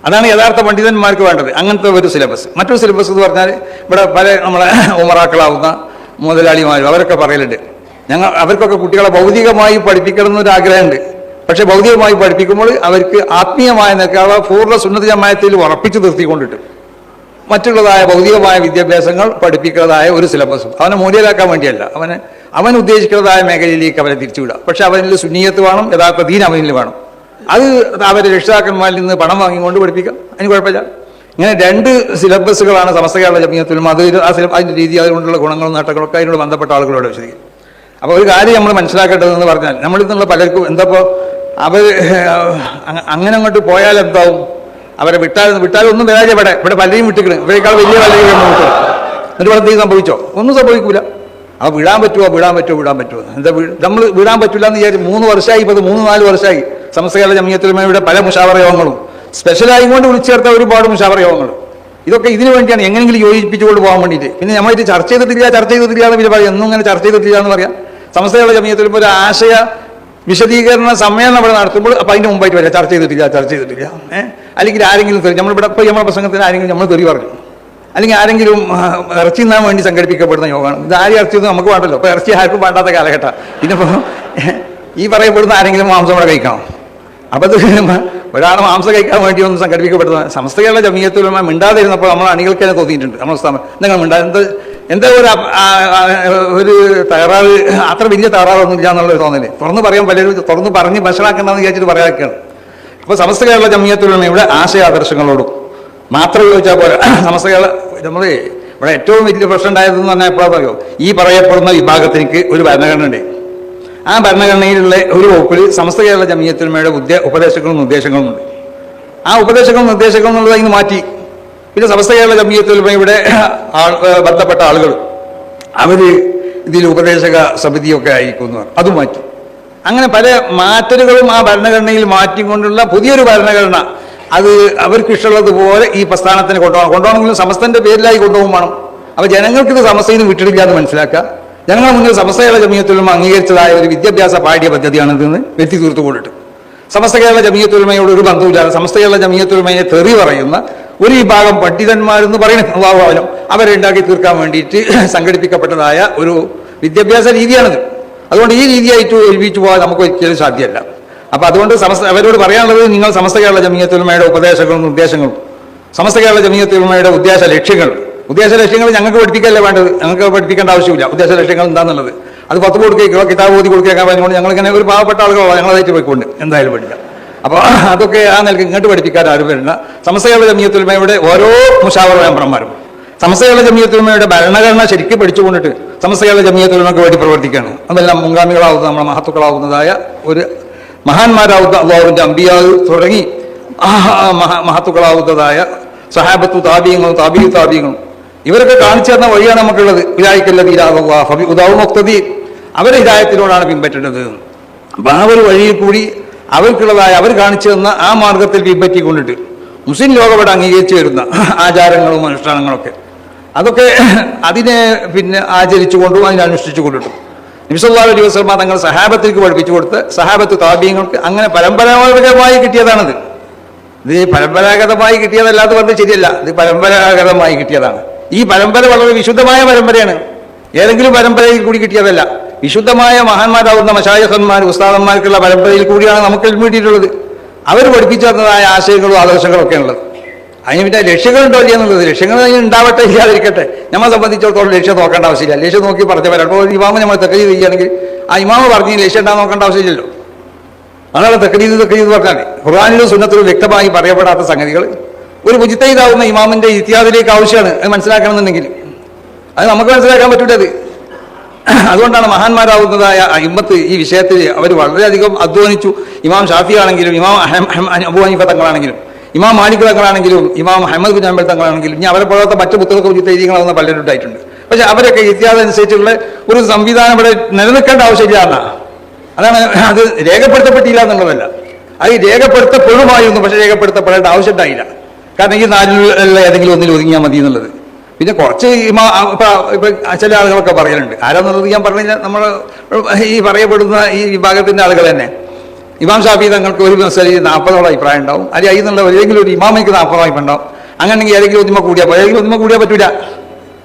അതാണ് യഥാർത്ഥ പണ്ഡിതന്മാർക്ക് വേണ്ടത്. അങ്ങനത്തെ ഒരു സിലബസ്. മറ്റൊരു സിലബസ് എന്ന് പറഞ്ഞാൽ ഇവിടെ പല നമ്മളെ ഉമറാക്കളാവുന്ന മുതലാളിമാരും അവരൊക്കെ പറയലുണ്ട്. ഞങ്ങൾ അവർക്കൊക്കെ കുട്ടികളെ ഭൗതികമായി പഠിപ്പിക്കണം എന്നൊരു ആഗ്രഹമുണ്ട് പക്ഷെ ഭൗതികമായി പഠിപ്പിക്കുമ്പോൾ അവർക്ക് ആത്മീയമായ നിൽക്കാതെ പൂർണ സുന്നത ജമായത്തിൽ ഉറപ്പിച്ചു നിർത്തിക്കൊണ്ടിട്ട് മറ്റുള്ളതായ ഭൗതികമായ വിദ്യാഭ്യാസങ്ങൾ പഠിപ്പിക്കുന്നതായ ഒരു സിലബസും. അവനെ മൂല്യലാക്കാൻ വേണ്ടിയല്ല. അവനെ അവൻ ഉദ്ദേശിക്കുന്നതായ മേഖലയിലേക്ക് അവരെ തിരിച്ചുവിടുക. പക്ഷെ അവനിൽ സുന്നീയത്ത് വേണം യഥാർത്ഥ ദീൻ അവനിൽ വേണം. അത് അവരെ രക്ഷിതാക്കന്മാരിൽ നിന്ന് പണം വാങ്ങിക്കൊണ്ട് പഠിപ്പിക്കാം. അതിന് കുഴപ്പമില്ല. ഇങ്ങനെ രണ്ട് സിലബസുകളാണ് സമസ്ത കേരള ജമീയത്തിലും അത് ആ സിലബ് അതിന്റെ രീതി അതുകൊണ്ടുള്ള ഗുണങ്ങളും നേട്ടങ്ങളൊക്കെ അതിനോട് ബന്ധപ്പെട്ട ആളുകളോട് വിശദിക്കും അപ്പോൾ ഒരു കാര്യം നമ്മൾ മനസ്സിലാക്കേണ്ടതെന്ന് പറഞ്ഞാൽ നമ്മളിൽ നിന്നുള്ള പലർക്കും എന്തപ്പോൾ അവർ അങ്ങനെ അങ്ങോട്ട് പോയാൽ എന്താവും? അവരെ വിട്ടാൽ വിട്ടാൽ ഒന്നും വരാതെ ഇവിടെ പലരെയും വിട്ടിക്കണം. ഇവരെക്കാൾ വലിയ നമ്മൾ വിട്ടു എന്നിട്ട് എന്തെങ്കിലും സംഭവിച്ചോ? ഒന്നും സംഭവിക്കൂല. അപ്പോൾ വിടാൻ പറ്റുമോ വിടാൻ പറ്റുമോ വിടാൻ പറ്റുമോ എന്താ നമ്മൾ വിടാൻ പറ്റില്ല എന്ന് വിചാരിച്ചു മൂന്ന് വർഷമായി ഇപ്പോൾ മൂന്ന് നാല് വർഷമായി സമസ്തകാല ജമീയത്തിലുമയുടെ പല മുഷാവറ യോഗങ്ങളും. സ്പെഷ്യലായി കൊണ്ട് വിളിച്ചു ചേർത്ത ഒരുപാട് മുഷാവറ യോഗങ്ങൾ. ഇതൊക്കെ ഇതിനു വേണ്ടിയാണ് എങ്ങനെയെങ്കിലും യോജിപ്പിച്ചുകൊണ്ട് പോകാൻ വേണ്ടിയിട്ട്. പിന്നെ നമ്മളിത് ചർച്ച ചെയ്തിട്ടില്ല ചർച്ച ചെയ്തിട്ടില്ല എന്ന് പിന്നെ പറയാം. എന്നും ഇങ്ങനെ ചർച്ച ചെയ്തിട്ടില്ല എന്ന് പറയാം. സമസ്തകളുടെ ജമീയത്തിൽ ഒരു ആശയ വിശദീകരണ സമ്മേളനം ഇവിടെ നടത്തുമ്പോൾ അപ്പം അതിന്റെ മുമ്പായിട്ട് വരാം. ചർച്ച ചെയ്തിട്ടില്ല ചർച്ച ചെയ്തിട്ടില്ല. ഏഹ് അല്ലെങ്കിൽ ആരെങ്കിലും തെറി നമ്മളിവിടെ ഇപ്പോൾ നമ്മുടെ പ്രസംഗത്തിന് ആരെങ്കിലും നമ്മൾ തെറി പറഞ്ഞു. അല്ലെങ്കിൽ ആരെങ്കിലും ഇറച്ചി തിന്നാൻ വേണ്ടി സംഘടിപ്പിക്കപ്പെടുന്ന യോഗമാണ്. ഇത് ആരും ഇറച്ചി ഒന്നും നമുക്ക് വേണ്ടല്ലോ. അപ്പോൾ ഇറച്ചി ആർക്കും വേണ്ടാത്ത കാലഘട്ടം. പിന്നിപ്പോൾ ഈ പറയപ്പെടുന്ന ആരെങ്കിലും മാംസം ഇവിടെ കഴിക്കണം അപ്പോൾ അത് ഒരാൾ മാംസം കഴിക്കാൻ വേണ്ടി ഒന്ന് സംഘടിപ്പിക്കപ്പെടുന്ന സമസ്തകളുടെ ജമീയത്തിലുമായി മിണ്ടാതിരുന്നപ്പോൾ നമ്മൾ അണികൾക്ക് തന്നെ തോന്നിയിട്ടുണ്ട്. നമ്മൾ സ്ഥാപനം നിങ്ങൾ മിണ്ടാ എന്ത് എന്താ ഒരു ഒരു തകരാറ്? അത്ര വലിയ തകരാറൊന്നും ഇല്ല എന്നുള്ളൊരു തോന്നൽ. തുറന്ന് പറയാൻ പലരും തുറന്ന് പറഞ്ഞ് മനസ്സിലാക്കണ്ടെന്ന് വിചാരിച്ചിട്ട് പറയാനൊക്കെയാണ് അപ്പോൾ സമസ്ത കേരള ജമീയത്തിലുള്ള ഇവിടെ ആശയാദർശങ്ങളോടും മാത്രം ചോദിച്ചാൽ പോലെ നമസ്തകൾ നമ്മൾ ഇവിടെ ഏറ്റവും വലിയ പ്രശ്നം ഉണ്ടായതെന്ന് പറഞ്ഞാൽ എപ്പോഴാണ് പറയോ? ഈ പറയപ്പെടുന്ന വിഭാഗത്തിന് ഒരു ഭരണഘടന ഉണ്ട് ആ ഭരണഘടനയിലുള്ള ഒരു വകുപ്പിൽ സമസ്ത കേരള ജമീയത്തിന്മയുടെ ഉദ്ദേ ഉപദേശങ്ങളും നിർദ്ദേശങ്ങളും ഉണ്ട്. ആ ഉപദേശങ്ങളും നിർദ്ദേശങ്ങളും എന്നുള്ളത് അതിന് മാറ്റി. പിന്നെ സമസ്ത കേരള ജമീയത്തിലുമയുടെ ഇവിടെ ബന്ധപ്പെട്ട ആളുകൾ അവർ ഇതിൽ ഉപദേശക സമിതിയൊക്കെ അയക്കുന്നു അതും മാറ്റി. അങ്ങനെ പല മാറ്റലുകളും ആ ഭരണഘടനയിൽ മാറ്റിക്കൊണ്ടുള്ള പുതിയൊരു ഭരണഘടന അത് അവർക്ക് ഇഷ്ടമുള്ളതുപോലെ ഈ പ്രസ്ഥാനത്തിന് കൊണ്ടുപോകണം കൊണ്ടുപോകണമെങ്കിലും സമസ്തന്റെ പേരിലായി കൊണ്ടുപോകും വേണം. അപ്പോൾ ജനങ്ങൾക്ക് ഇത് സമസ്തയിൽ നിന്ന് എന്ന് മനസ്സിലാക്കുക. ജനങ്ങൾ മുന്നിൽ സമസ്തയുടെ ജമീയത്തുലമ അംഗീകരിച്ചതായ ഒരു വിദ്യാഭ്യാസ പാഠ്യ പദ്ധതിയാണ് ഇതെന്ന് വ്യക്തി തീർത്തു കൊണ്ടിട്ട് സമസ്ത കേരള ജമീയത്തുലമയോട് ഒരു ബന്ധവുമില്ലാതെ സമസ്ത കേരള ജമീയത്തുലമയെ തെറി പറയുന്ന ഒരു വിഭാഗം പണ്ഡിതന്മാരെന്ന് പറയുന്ന സ്വഭാവം അവരെ ഉണ്ടാക്കി തീർക്കാൻ വേണ്ടിയിട്ട് സംഘടിപ്പിക്കപ്പെട്ടതായ ഒരു വിദ്യാഭ്യാസ രീതിയാണിത്. അതുകൊണ്ട് ഈ രീതിയായിട്ട് ഏൽപ്പിച്ചു പോകാൻ നമുക്ക് ഒരിക്കലും സാധ്യമല്ല. അപ്പൊ അതുകൊണ്ട് സമസ്ത അവരോട് പറയാനുള്ളത് നിങ്ങൾ സമസ്ത കേരള ജമീയത്തുലമയുടെ ഉപദേശങ്ങളും നിർദ്ദേശങ്ങളും. സമസ്ത കേരള ജമീയത്തുലമയുടെ ഉദ്ദേശ ലക്ഷ്യങ്ങൾ. ഉദ്ദേശ ലക്ഷ്യങ്ങൾ ഞങ്ങൾക്ക് പഠിപ്പിക്കല്ലേ വേണ്ടത്? ഞങ്ങൾക്ക് പഠിപ്പിക്കേണ്ട ആവശ്യമില്ല. ഉദ്ദേശ ലക്ഷ്യങ്ങൾ എന്താണെന്നുള്ളത് അത് പത്ത് കൊടുക്കുകയോ കിതാബ് ഓതി കൊടുക്കുകയൊക്കെ പറഞ്ഞുകൊണ്ട് ഞങ്ങൾ ഇങ്ങനെ ഒരു പാവപ്പെട്ട ആളുകളോ ഞങ്ങളതായിട്ട് പോയിക്കൊണ്ട് എന്തായാലും പഠിക്കാം. അപ്പോൾ അതൊക്കെ ആ നിലയ്ക്ക് ഇങ്ങോട്ട് പഠിപ്പിക്കാൻ ആരും വരുന്ന സമസ്ത കേരള ജമീയത്തുൽമയുടെ ഓരോ മുഷാവർ മെമ്പർമാരും. സമസ്തകളുടെ ജമീയത്തുൽമയുടെ ഭരണഘടന ശരിക്കും പഠിച്ചുകൊണ്ടിട്ട് സമസ്തകളുടെ ജമീയത്തുൽമയ്ക്ക് വേണ്ടി പ്രവർത്തിക്കുകയാണ്. അതെല്ലാം മുൻഗാമികളാവുന്ന നമ്മുടെ മഹത്തുക്കളാവുന്നതായ ഒരു മഹാന്മാരാവുന്ന അള്ളാഹുവിന്റെ അമ്പിയാവ് തുടങ്ങി മഹ- മഹത്തുക്കളാവുന്നതായ സഹാബത്തു താപീയങ്ങളും താപീയ താപീയങ്ങളും ഇവരൊക്കെ കാണിച്ചു തന്ന വഴിയാണ് നമുക്കുള്ളത്. വിലായിക്കല്ല തീരാവുക ഉദാവ് മുക്തതി അവരെ ഹിതായത്തിനോടാണ് പിൻപറ്റേണ്ടത്. അപ്പൊ ആ ഒരു വഴിയിൽ കൂടി അവർക്കുള്ളതായ അവർ കാണിച്ചു തന്ന ആ മാർഗത്തിൽ പിൻപറ്റിക്കൊണ്ടിട്ട് മുസ്ലിം ലോകം ഇവിടെ അംഗീകരിച്ചു വരുന്ന ആചാരങ്ങളും അനുഷ്ഠാനങ്ങളൊക്കെ. അതൊക്കെ അതിനെ പിന്നെ ആചരിച്ചുകൊണ്ടും അതിനനുഷ്ഠിച്ചു കൊണ്ടിട്ടും നിമിഷല്ലാ അലൈഹി വസല്ലമ തങ്ങൾ സഹാബത്തിലേക്ക് പഠിപ്പിച്ചു കൊടുത്ത് സഹാബത്ത് താപീയങ്ങൾക്ക് അങ്ങനെ പരമ്പരാഗതമായി കിട്ടിയതാണിത്. ഇത് പരമ്പരാഗതമായി കിട്ടിയതല്ലാതെ പറഞ്ഞ് ശരിയല്ല. ഇത് പരമ്പരാഗതമായി കിട്ടിയതാണ്. ഈ പരമ്പര വളരെ വിശുദ്ധമായ പരമ്പരയാണ്. ഏതെങ്കിലും പരമ്പരയിൽ കൂടി കിട്ടിയതല്ല. വിശുദ്ധമായ മഹാന്മാരാകുന്ന മശായഹന്മാർ ഉസ്താദന്മാർക്കുള്ള പരമ്പരയിൽ കൂടിയാണ് നമുക്ക് കിട്ടിയിട്ടുള്ളത് അവർ പഠിപ്പിച്ചു തന്നതായ ആശയങ്ങളും ആദർശങ്ങളും ഒക്കെ ഉള്ളത് അതിന് പിന്നെ ലക്ഷ്യങ്ങളുണ്ടോ എന്നുള്ളത്? ലക്ഷ്യങ്ങൾ ഉണ്ടാവട്ടെ ഇല്ലാതിരിക്കട്ടെ. നമ്മളെ സംബന്ധിച്ചിടത്തോളം ലക്ഷ്യം നോക്കേണ്ട ആവശ്യമില്ല. ലക്ഷ്യം നോക്കി പറഞ്ഞു വരാം. അപ്പോൾ ഇമാമ നമ്മൾ തെക്കരി ചെയ്യുകയാണെങ്കിൽ ആ ഇമാമ് പറഞ്ഞ് ലക്ഷ്യം ഉണ്ടാകാൻ നോക്കേണ്ട ആവശ്യമില്ലല്ലോ. അതാണ് തെക്കരീത് തെക്കരീത് പറഞ്ഞാൽ ഖുർആാനിലും സുന്നത്തിലും വ്യക്തമായി പറയപ്പെടാത്ത സംഗതികൾ. ഒരു മുജിത്തൈതാവുന്ന ഇമാമിന്റെ ഇത്യാദിലേക്ക് ആവശ്യമാണ്. അത് മനസ്സിലാക്കണമെന്നുണ്ടെങ്കിൽ. അത് നമുക്ക് മനസ്സിലാക്കാൻ പറ്റൂലത് അതുകൊണ്ടാണ് മഹാന്മാരാവുന്നതായ അഹിമത്ത് ഈ വിഷയത്തിൽ അവർ വളരെയധികം അധ്വാനിച്ചു. ഇമാം ഷാഫി ആണെങ്കിലും ഇമാം അബുഹാനിഫ തങ്ങളാണെങ്കിലും. ഇമാം മാലിക് തങ്ങളാണെങ്കിലും ഇമാം അഹമ്മദ് ബിൻ അമ്പൽ തങ്ങളാണെങ്കിലും ഇനി അവരെ പോലത്തെ മറ്റു പുസ്തകമൊക്കെ മുജിത്തൈതികളാവുന്ന പലരും ഉണ്ടായിട്ടുണ്ട്. പക്ഷെ അവരൊക്കെ ഇത്യാദി അനുസരിച്ചുള്ള ഒരു സംവിധാനം ഇവിടെ നിലനിൽക്കേണ്ട ആവശ്യമില്ല എന്നാ അതാണ് അത് രേഖപ്പെടുത്തപ്പെട്ടില്ല എന്നുള്ളതല്ല. അത് രേഖപ്പെടുത്തപ്പെടുമായിരുന്നു പക്ഷെ രേഖപ്പെടുത്തപ്പെടേണ്ട ആവശ്യം ഉണ്ടായില്ല. കാരണം ഈ നാലിലുള്ള ഏതെങ്കിലും ഒന്നിൽ ഒതുങ്ങിയാൽ മതി എന്നുള്ളത്. പിന്നെ കുറച്ച് ഇമാ ഇപ്പൊ ചില ആളുകളൊക്കെ പറയലുണ്ട്. ആരാന്നുള്ളത് ഞാൻ പറഞ്ഞില്ല. നമ്മൾ ഈ പറയപ്പെടുന്ന ഈ വിഭാഗത്തിന്റെ ആളുകൾ തന്നെ. ഇമാം ഷാഫി തങ്ങൾക്ക് ഒരു മസലിൽ നാൽപ്പതോളം അഭിപ്രായം ഉണ്ടാവും. അല്ലെങ്കിൽ അതിൽ നിന്നുള്ള ഏതെങ്കിലും ഒരു ഇമാമയ്ക്ക് നാൽപ്പതോളം അഭിപ്രായം ഉണ്ടാവും. അങ്ങനെയെങ്കിൽ ഏതെങ്കിലും ഒന്നിമ കൂടിയാൽ ഏതെങ്കിലും ഒന്നിമ കൂടിയാൽ പറ്റൂല.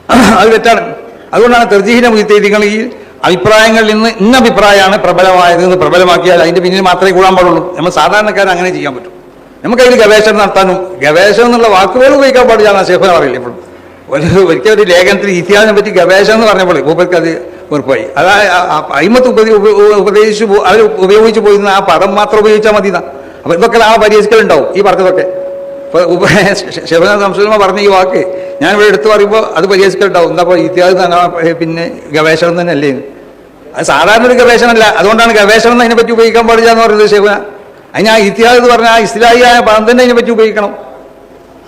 അത് തെറ്റാണ്. അതുകൊണ്ടാണ് തെർജീഹിനെ നിങ്ങൾ ഈ അഭിപ്രായങ്ങളിൽ നിന്ന് ഇന്ന അഭിപ്രായമാണ് പ്രബലമായത് എന്ന് പ്രബലമാക്കിയാൽ അതിന്റെ പിന്നിൽ മാത്രമേ കൂടാൻ പാടുള്ളൂ. നമ്മൾ സാധാരണക്കാരൻ അങ്ങനെ ചെയ്യാൻ പറ്റും. നമുക്കതിൽ ഗവേഷണം നടത്താനും ഗവേഷണം എന്നുള്ള വാക്കുകൾ ഉപയോഗിക്കാൻ പാടില്ല ശേഖന പറയില്ല ഇപ്പോഴും. ഒരു ഒരിക്കൽ ഒരു ലേഖനത്തിൽ ഇതിഹാസം പറ്റി ഗവേഷണം എന്ന് പറഞ്ഞപ്പോൾ ഭൂപതിക്ക് അത് ഉറപ്പായി അതായത് അയിമത്ത് ഉപ- ഉപദേശിച്ചു അവർ ഉപയോഗിച്ച് പോയിരുന്ന ആ പദം മാത്രം ഉപയോഗിച്ചാൽ മതി അപ്പൊ ഇതൊക്കെ ആ പരിഹരിക്കലുണ്ടാവും ഈ പറഞ്ഞതൊക്കെ ഇപ്പൊ ഉപ- ശിവനാഥ പറഞ്ഞ ഈ വാക്ക് ഞാൻ ഇവിടെ എടുത്തു പറയുമ്പോൾ അത് പരിഹരിക്കലുണ്ടാവും എന്താ ഇപ്പോൾ ഇതിഹാസം തന്നെ പിന്നെ ഗവേഷണം തന്നെ അല്ലേ അത് സാധാരണ ഒരു ഗവേഷണമല്ല. അതുകൊണ്ടാണ് ഗവേഷണം അതിനെപ്പറ്റി ഉപയോഗിക്കാൻ പാടില്ല എന്ന് പറയുന്നത് ശിവന. അതിന് ആ ഇതിഹാസം എന്ന് പറഞ്ഞാൽ ആ ഇസ്ലാഹിയായ പദം തന്നെ അതിനെപ്പറ്റി ഉപയോഗിക്കണം.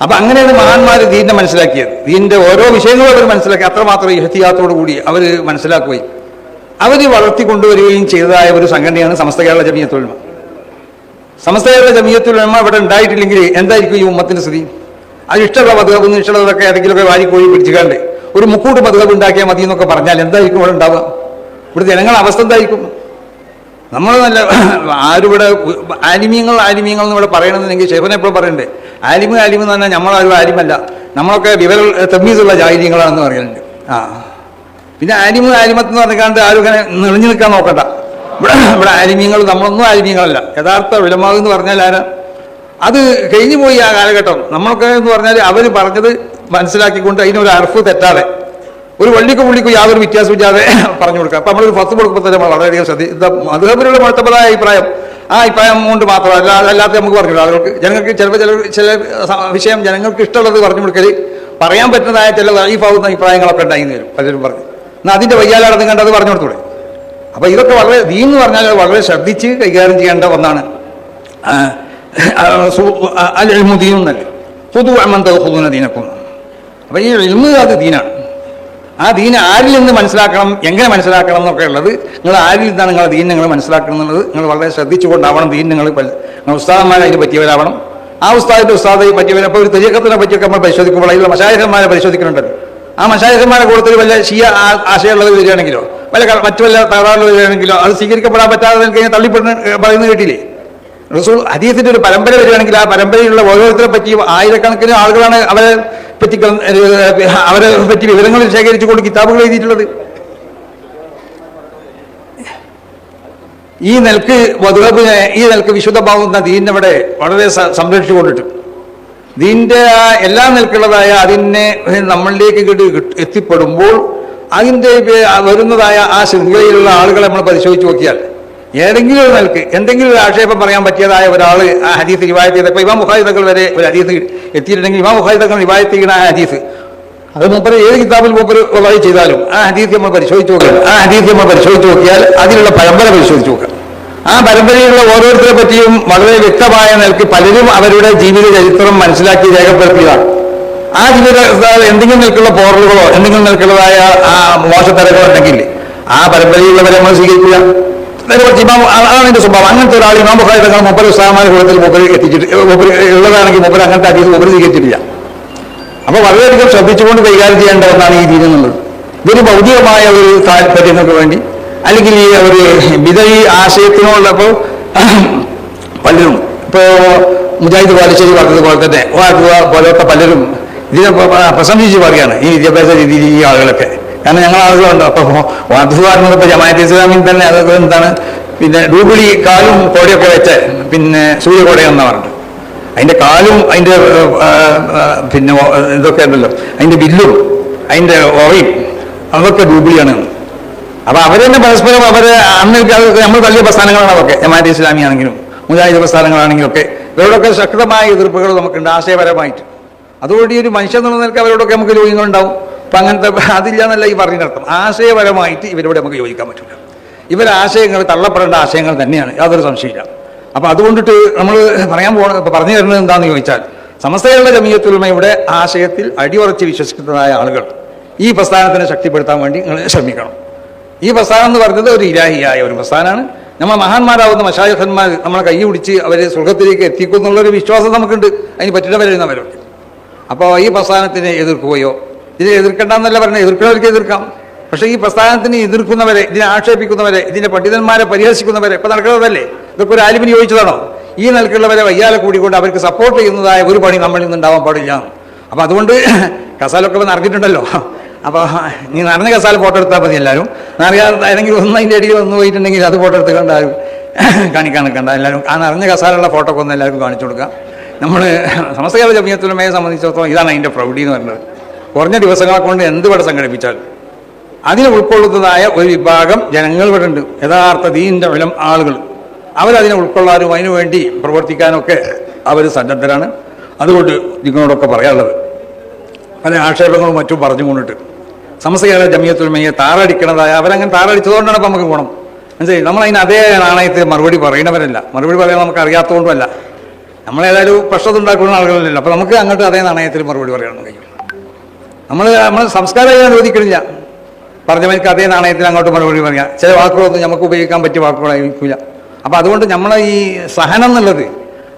അപ്പൊ അങ്ങനെയാണ് മഹാന്മാര് ദീനിനെ മനസ്സിലാക്കിയത്. ദീനിന്റെ ഓരോ വിഷയങ്ങളും അവർ മനസ്സിലാക്കി. അത്രമാത്രം ഇഹത്തിയാത്തോടു കൂടി അവർ മനസ്സിലാക്കുകയും അവർ വളർത്തിക്കൊണ്ടുവരികയും ചെയ്തതായ ഒരു സംഘടനയാണ് സമസ്ത കേരള ജമീയത്തൊഴിമ സമസ്ത കേരള ജമീയത്തുലമ ഇവിടെ ഉണ്ടായിട്ടില്ലെങ്കിൽ എന്തായിരിക്കും ഈ ഉമ്മത്തിന്റെ സ്ഥിതി? അത് ഇഷ്ടമുള്ള മധുഹബ് ഇഷ്ടമുള്ളതൊക്കെ ഏതെങ്കിലുമൊക്കെ വാരിക്കോഴി പിടിച്ചുകാണ്ട് ഒരു മുക്കൂട്ട് മധുഹബ് ഉണ്ടാക്കിയാൽ മതി എന്നൊക്കെ പറഞ്ഞാൽ എന്തായിരിക്കും ഇവിടെ ഉണ്ടാവുക? ഇവിടെ ജനങ്ങളുടെ അവസ്ഥ എന്തായിരിക്കും? നമ്മൾ നല്ല ആരിവിടെ ആലിമീങ്ങൾ ആലിമീങ്ങൾ എന്ന് ഇവിടെ പറയണമെന്നുണ്ടെങ്കിൽ എപ്പോഴും പറയണ്ടേ ആലിമ് ആലിമ് എന്ന് പറഞ്ഞാൽ നമ്മളാരും ആലിമല്ല. നമ്മളൊക്കെ വിവര തെമ്മീസുള്ള ജാഹിര്യങ്ങളാണെന്ന് പറയുന്നുണ്ട്. ആ. പിന്നെ ആലിമ് ആലിമത്ത് എന്ന് പറഞ്ഞാണ്ട് ആരും ഇങ്ങനെ നിറഞ്ഞു നിൽക്കാൻ നോക്കണ്ട. ഇവിടെ ഇവിടെ ആലിമ്യങ്ങൾ നമ്മളൊന്നും ആലിമ്യങ്ങളല്ല യഥാർത്ഥ വിലമാവ് എന്ന് പറഞ്ഞാൽ ആരാ? അത് കഴിഞ്ഞു പോയി ആ കാലഘട്ടം. നമ്മളൊക്കെ എന്ന് പറഞ്ഞാൽ അവർ പറഞ്ഞത് മനസ്സിലാക്കിക്കൊണ്ട് അതിനൊരു അർഫ് തെറ്റാതെ. ഒരു വള്ളിക്ക് പുള്ളിക്കും യാതൊരു വ്യത്യാസമില്ലാതെ പറഞ്ഞു കൊടുക്കുക. അപ്പൊ നമ്മളൊരു ഫസ്റ്റ് കൊടുക്കുമ്പോൾ തന്നെ വളരെയധികം ശ്രദ്ധ മധുഹബിലുള്ള മഴത്തപ്പതായ അഭിപ്രായം. ആ ഇപ്പം അമൗണ്ട് മാത്രമല്ല അല്ലാത്ത നമുക്ക് പറഞ്ഞു ആളുകൾക്ക് ജനങ്ങൾക്ക് ചിലപ്പോൾ ചില ചില വിഷയം ജനങ്ങൾക്ക് ഇഷ്ടമുള്ളത് പറഞ്ഞു കൊടുക്കൽ പറയാൻ പറ്റുന്നതായ ചില ലൈഫാവുന്ന അഭിപ്രായങ്ങളൊക്കെ ഉണ്ടായി വരും പലരും പറഞ്ഞു. എന്നാൽ അതിന്റെ നിങ്ങൾ കണ്ടത് പറഞ്ഞു കൊടുത്തൂടെ? അപ്പോൾ ഇതൊക്കെ വളരെ ദീൻ എന്ന് പറഞ്ഞാൽ വളരെ ശ്രദ്ധിച്ച് കൈകാര്യം ചെയ്യേണ്ട ഒന്നാണ്. അൽ ഇൽമു ദീനും എന്നല്ല? പൊതു അമ്മന്ത പൊതുവിനെ ദീനക്കൊന്നും അപ്പം ഈ ഇൽമു അത് ദീനാണ്. ആ ദീൻ ആരിൽ നിന്ന് മനസ്സിലാക്കണം എങ്ങനെ മനസ്സിലാക്കണം എന്നൊക്കെ ഉള്ളത് നിങ്ങൾ ആരിൽ നിന്നാണ് നിങ്ങളെ ദീൻ നിങ്ങൾ മനസ്സിലാക്കണം എന്നുള്ളത് നിങ്ങൾ വളരെ ശ്രദ്ധിച്ചുകൊണ്ടാവണം ദീൻ നിങ്ങൾ നിങ്ങൾ ഉസ്താദന്മാരെ അതിന് പറ്റിയവരാവണം. ആ ഉസ്താദിന്റെ ഉസ്താദെ പറ്റിയവരെ അപ്പോൾ ഒരു തെരീക്കത്തിനെ പറ്റിയൊക്കെ നമ്മൾ പരിശോധിക്കുമ്പോൾ അതിലുള്ള മഷായഹന്മാരെ പരിശോധിക്കുന്നുണ്ടല്ലോ. ആ മഷായഹന്മാരെ കൂടുതൽ വല്ല ആ- ആശയമുള്ളത് വരികയാണെങ്കിലോ വല്ല മറ്റു വല്ല തകരാറുകൾ വരികയാണെങ്കിലോ അത് സ്വീകരിക്കപ്പെടാൻ പറ്റാതെ കഴിഞ്ഞാൽ തള്ളിപ്പെടുന്ന പറയുന്നത് കേട്ടില്ലേ? റസൂൾ ഹദീസിന്റെ ഒരു പരമ്പര വരികയാണെങ്കിൽ ആ പരമ്പരയിലുള്ള ഓരോരുത്തരെ പറ്റി ആയിരക്കണക്കിന് ആളുകളാണ് അവരെ പറ്റി അവരെ പറ്റി വിവരങ്ങൾ ശേഖരിച്ചുകൊണ്ട് കിതാബുകൾ എഴുതിയിട്ടുള്ളത്. ഈ നിലയ്ക്ക് വധുവിനെ ഈ നിലയ്ക്ക് വിശുദ്ധമാവുന്ന അവിടെ വളരെ സംരക്ഷിച്ചു കൊണ്ടിട്ട്. ദീന്റെ ആ എല്ലാ നിലക്കുള്ളതായ അതിനെ നമ്മളിലേക്ക് എത്തിപ്പെടുമ്പോൾ അതിന്റെ വരുന്നതായ ആ ശൃംഖലയിലുള്ള ആളുകളെ നമ്മൾ പരിശോധിച്ച് നോക്കിയാൽ ഏതെങ്കിലും ഒരു നിലയ്ക്ക് എന്തെങ്കിലും ഒരു ആക്ഷേപം പറയാൻ പറ്റിയതായ ഒരാൾ ആ ഹദീസ് റിവായത്ത് ചെയ്തപ്പോൾ ഇമാം മുഖായുധകൾ വരെ ഒരു ഹദീസ് എത്തിയിട്ടുണ്ടെങ്കിൽ ഇമാം മുഹാദിതകൾ റിവായത്ത് ചെയ്യുന്ന ആ ഹദീസ്. അത് മൂപ്പർ ഏത് കിതാബിൽ മൂപ്പർ ഉള്ളതായി ചെയ്താലും ആ ഹദീസ് നമ്മൾ പരിശോധിച്ച് നോക്കിയാൽ ആ ഹദീസ് നമ്മൾ പരിശോധിച്ച് നോക്കിയാൽ അതിലുള്ള പരമ്പര പരിശോധിച്ച് നോക്കാം. ആ പരമ്പരയിലുള്ള ഓരോരുത്തരെ പറ്റിയും വളരെ വ്യക്തമായ നിലയ്ക്ക് പലരും അവരുടെ ജീവിത ചരിത്രം മനസ്സിലാക്കി രേഖപ്പെടുത്തിയതാണ്. ആ ജീവിത എന്തെങ്കിലും നിൽക്കുള്ള പോറലുകളോ എന്തെങ്കിലും നിൽക്കുള്ളതായ ആ മോശത്തരകളോ ഉണ്ടെങ്കിൽ ആ പരമ്പരയിലുള്ളവരെ നമ്മൾ സ്വീകരിക്കില്ല. നേരെ ഇമാം അതാണ് സ്വഭാവം. അങ്ങനത്തെ ഒരാൾ ഇമാം ബുഖാരി തങ്ങൾ മുപ്പത് ഉസ്താമാരുടെ കൂടത്തിൽ മൂപ്പര് എത്തിച്ചിട്ട് മൂപ്പര് ഉള്ളതാണെങ്കിൽ മൂപ്പര് അങ്ങനത്തെ അഡീസ് മൂപ്പര് സ്വീകരിച്ചിട്ടില്ല. അപ്പൊ വളരെയധികം ശ്രദ്ധിച്ചുകൊണ്ട് കൈകാര്യം ചെയ്യേണ്ട ഒന്നാണ് ഈ ദീൻ എന്നുള്ളത്. ഇതൊരു ഭൗതികമായ ഒരു താല്പര്യങ്ങൾക്ക് വേണ്ടി അല്ലെങ്കിൽ ഈ ഒരു വിതയി ആശയത്തിനോടപ്പോൾ പലരും ഇപ്പോ മുജാഹിദ് ബാലശ്ശേരി പറഞ്ഞതുപോലെ തന്നെ പോലത്തെ പലരും ഇതിനെ പ്രശംസിച്ച് പറയുകയാണ് ഈ വിദ്യാഭ്യാസ രീതിയിൽ ഈ ആളുകളൊക്കെ. കാരണം ഞങ്ങൾ ആളുകളുണ്ട്. അപ്പൊ വാർത്തസ് പറഞ്ഞത് ഇപ്പൊ ജമാഅത്ത് ഇസ്ലാമിൽ തന്നെ അതൊക്കെ എന്താണ് പിന്നെ ഡൂബിളി കാലും കോടിയൊക്കെ വെച്ച് പിന്നെ സൂര്യകോടയെന്ന് പറഞ്ഞിട്ട് അതിന്റെ കാലും ഏഹ്, പിന്നെ ഇതൊക്കെ ഉണ്ടല്ലോ. അതിന്റെ ബില്ലും അതിന്റെ ഓവയും അതൊക്കെ ഡൂബിളിയാണ് അപ്പോൾ അവർ തന്നെ പരസ്പരം അവർ അന്ന് അത് നമ്മൾ വലിയ പ്രസ്ഥാനങ്ങളാണ് അതൊക്കെ. ജമാഅത്ത് ഇസ്ലാമി ആണെങ്കിലും മുജാഹിദ് പ്രസ്ഥാനങ്ങളാണെങ്കിലും ഒക്കെ. ഇവരോടൊക്കെ ശക്തമായ എതിർപ്പുകൾ നമുക്കുണ്ട് ആശയപരമായിട്ട്. അതുകൊണ്ട് ഈ ഒരു മനുഷ്യൻ എന്നുള്ള അവരോടൊക്കെ നമുക്ക് യോജിക്കുന്നുണ്ടാവും അപ്പൊ അങ്ങനത്തെ അതില്ല എന്നല്ല ഈ അർത്ഥം ആശയപരമായിട്ട് ഇവരോട് നമുക്ക് യോജിക്കാൻ പറ്റില്ല ഇവർ ആശയങ്ങൾ തള്ളപ്പെടേണ്ട ആശയങ്ങൾ തന്നെയാണ്. യാതൊരു സംശയമില്ല അപ്പോൾ അതുകൊണ്ടിട്ട് നമ്മൾ പറയാൻ പോണ പറഞ്ഞു തരുന്നത് എന്താണെന്ന് ചോദിച്ചാൽ സമസ്തകളുടെ ജമീയത്തുൽമയുടെ ആശയത്തിൽ അടിയുറച്ച് വിശ്വസിക്കുന്നതായ ആളുകൾ. ഈ പ്രസ്ഥാനത്തിനെ ശക്തിപ്പെടുത്താൻ വേണ്ടി നിങ്ങൾ ശ്രമിക്കണം. ഈ പ്രസ്ഥാനം എന്ന് പറയുന്നത് ഒരു ഇലാഹിയായ ഒരു പ്രസ്ഥാനമാണ്. നമ്മൾ മഹാന്മാരാവുന്ന മഷായഖന്മാർ നമ്മളെ കൈ പിടിച്ച് അവരെ സ്വർഗത്തിലേക്ക് എത്തിക്കും എന്നുള്ളൊരു വിശ്വാസം നമുക്കുണ്ട്. അതിന് പറ്റിയവരുന്നവരുണ്ട് അപ്പോൾ ഈ പ്രസ്ഥാനത്തിനെ എതിർക്കുകയോ ഇതിനെ എതിർക്കണ്ടെന്നല്ല പറഞ്ഞത്? എതിർക്കുന്നവർക്ക് എതിർക്കാം. പക്ഷേ ഈ പ്രസ്ഥാനത്തിനെ എതിർക്കുന്നവരെ ഇതിനെ ആക്ഷേപിക്കുന്നവരെ ഇതിന്റെ പണ്ഡിതന്മാരെ പരിഹസിക്കുന്നവരെ ഇപ്പൊ നടക്കുന്നതല്ലേ? ഇതൊക്കെ ഒരു ആലിമിന് ചോദിച്ചതാണോ? ഈ നിലക്കുള്ളവരെ വയ്യാലെ കൂടിക്കൊണ്ട് അവർക്ക് സപ്പോർട്ട് ചെയ്യുന്നതായ ഒരു പണി നമ്മളിൽ നിന്ന് ഉണ്ടാവാൻ പാടില്ല. അപ്പൊ അതുകൊണ്ട് കസാലൊക്കെ നിറഞ്ഞിട്ടുണ്ടല്ലോ അപ്പൊ നീ നിറഞ്ഞ കസാല ഫോട്ടോ എടുത്താൽ മതി എല്ലാവരും നിറയാതെ ഏതെങ്കിലും ഒന്ന് അതിന്റെ അടിയിൽ വന്ന് പോയിട്ടുണ്ടെങ്കിൽ അത് ഫോട്ടോ എടുത്ത് കണ്ടാലും കാണിക്കാൻ നിൽക്കണ്ട. എല്ലാവരും ആ നിറഞ്ഞ കസാലുള്ള ഫോട്ടോ ഒക്കെ ഒന്ന് എല്ലാവർക്കും കാണിച്ചു കൊടുക്കാം. നമ്മൾ സമസ്തകാല ജമീയത്തുലമയെ സംബന്ധിച്ചിടത്തോളം ഇതാണ് അതിന്റെ പ്രൗഢി എന്ന് പറയുന്നത്. കുറഞ്ഞ ദിവസങ്ങളെ കൊണ്ട് എന്ത് ഇവിടെ സംഘടിപ്പിച്ചാൽ അതിനെ ഉൾക്കൊള്ളുന്നതായ ഒരു വിഭാഗം ജനങ്ങൾ ഇവിടെ ഉണ്ട്. യഥാർത്ഥ ദീന്റെ വിലം ആളുകൾ. അവരതിനെ ഉൾക്കൊള്ളാനും അതിനു വേണ്ടി പ്രവർത്തിക്കാനൊക്കെ അവർ സന്നദ്ധരാണ്. അതുകൊണ്ട് നിങ്ങളോടൊക്കെ പറയാനുള്ളത്. പല ആക്ഷേപങ്ങളും മറ്റും പറഞ്ഞുകൊണ്ടിട്ട് സമസ്തകാല ജമിയത്തുമയെ താറടിക്കണതായ അവരങ്ങനെ താറടിച്ചതുകൊണ്ടാണ് ഇപ്പം നമുക്ക് ഗുണം മനസ്സിലായി? നമ്മൾ അതിന് അതേ നാണയത്തിൽ മറുപടി പറയണവരല്ല. മറുപടി പറയാൻ നമുക്ക് അറിയാത്തതുകൊണ്ടുമല്ല. നമ്മളേതായാലും പ്രശ്നം ഉണ്ടാക്കുന്ന ആളുകളല്ലല്ലോ അപ്പോൾ നമുക്ക് അങ്ങോട്ട് അതേ നാണയത്തിൽ മറുപടി പറയണം കഴിയും നമ്മൾ നമ്മൾ സംസ്കാരം ചെയ്യാൻ അനുവദിക്കണില്ല. പറഞ്ഞവർക്ക് അതേ നാണയത്തിൽ അങ്ങോട്ട് മറുപടി പറയാം ചില വാക്കുകളൊന്നും നമുക്ക് ഉപയോഗിക്കാൻ പറ്റിയ വാക്കുകളായിരിക്കില്ല അപ്പം അതുകൊണ്ട് നമ്മളെ ഈ സഹനം എന്നുള്ളത്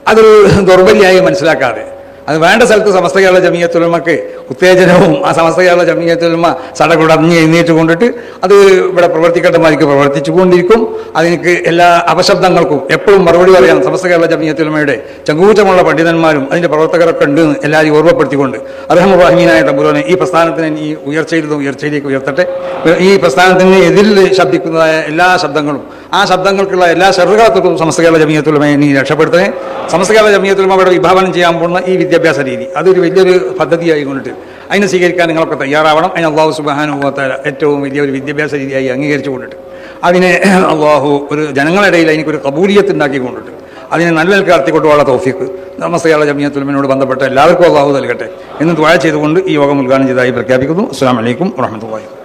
അതൊരു ദൗർബല്യമായി മനസ്സിലാക്കാതെ അത് വേണ്ട സ്ഥലത്ത് സമസ്ത കേരള ജമീയത്തുലമ്മക്ക് ഉത്തേജനവും ആ സമസ്ത കേരള ജമീയത്തുലമ സടകുടഞ്ഞ് എഴുന്നേറ്റ് കൊണ്ടിട്ട് അത് ഇവിടെ പ്രവർത്തിക്കേണ്ടമാർക്ക് പ്രവർത്തിച്ചു കൊണ്ടിരിക്കും. അതിനക്ക് എല്ലാ അപശബ്ദങ്ങൾക്കും എപ്പോഴും മറുപടി പറയാം സമസ്ത കേരള ജമീയത്തുലമ്മയുടെ ചങ്കൂറ്റമുള്ള പണ്ഡിതന്മാരും അതിന്റെ പ്രവർത്തകരൊക്കെ ഉണ്ട് എന്ന് എല്ലാവരും ഓർമ്മപ്പെടുത്തിക്കൊണ്ട് അർഹമുറാഹിമീനായ തമ്പുരോനെ ഈ പ്രസ്ഥാനത്തിന് ഈ ഉയർച്ചയിൽ നിന്ന് ഉയർച്ചയിലേക്ക് ഉയർത്തട്ടെ. ഈ പ്രസ്ഥാനത്തിന് എതിരിൽ ശബ്ദിക്കുന്നതായ എല്ലാ ശബ്ദങ്ങളും ആ ശബ്ദങ്ങൾക്കുള്ള എല്ലാ ചെറുകാലത്തും സമസ്ത കേരള ജമീയത്തുലമയെ നീ രക്ഷപ്പെടുത്തണേ. സമസ്ത കേരള ജമീയത്തുലമ അവിടെ വിഭാവനം ചെയ്യാൻ പോകുന്ന ഈ വിദ്യാഭ്യാസ രീതി. അതൊരു വലിയൊരു പദ്ധതിയായി കൊണ്ടിട്ട് അതിനെ സ്വീകരിക്കാൻ നിങ്ങളൊക്കെ തയ്യാറാവണം. അതിന് അള്ളാഹു സുബാനുഭവത്താല ഏറ്റവും വലിയൊരു വിദ്യാഭ്യാസ രീതിയായി അംഗീകരിച്ചു കൊണ്ടിട്ട് അതിനെ അള്ളാഹു ഒരു ജനങ്ങളിടയിൽ അതിനൊരു കബൂലിയത്ത് ഉണ്ടാക്കി കൊണ്ടിട്ട് അതിനെ നല്ല നിലയ്ക്ക് നടത്തിക്കൊണ്ടുള്ള തോഫിക്ക് നമസ്തയാള ജമിയത്തുലമിനോട് ബന്ധപ്പെട്ട എല്ലാവർക്കും അള്ളാഹു നൽകട്ടെ എന്ന് ദ്വാഴ ചെയ്തുകൊണ്ട് ഈ യോഗം ഉദ്ഘാടനം ചെയ്തതായി പ്രഖ്യാപിക്കുന്നു. അസ്സാം വലൈക്കും വാഹമത്തല്ലാ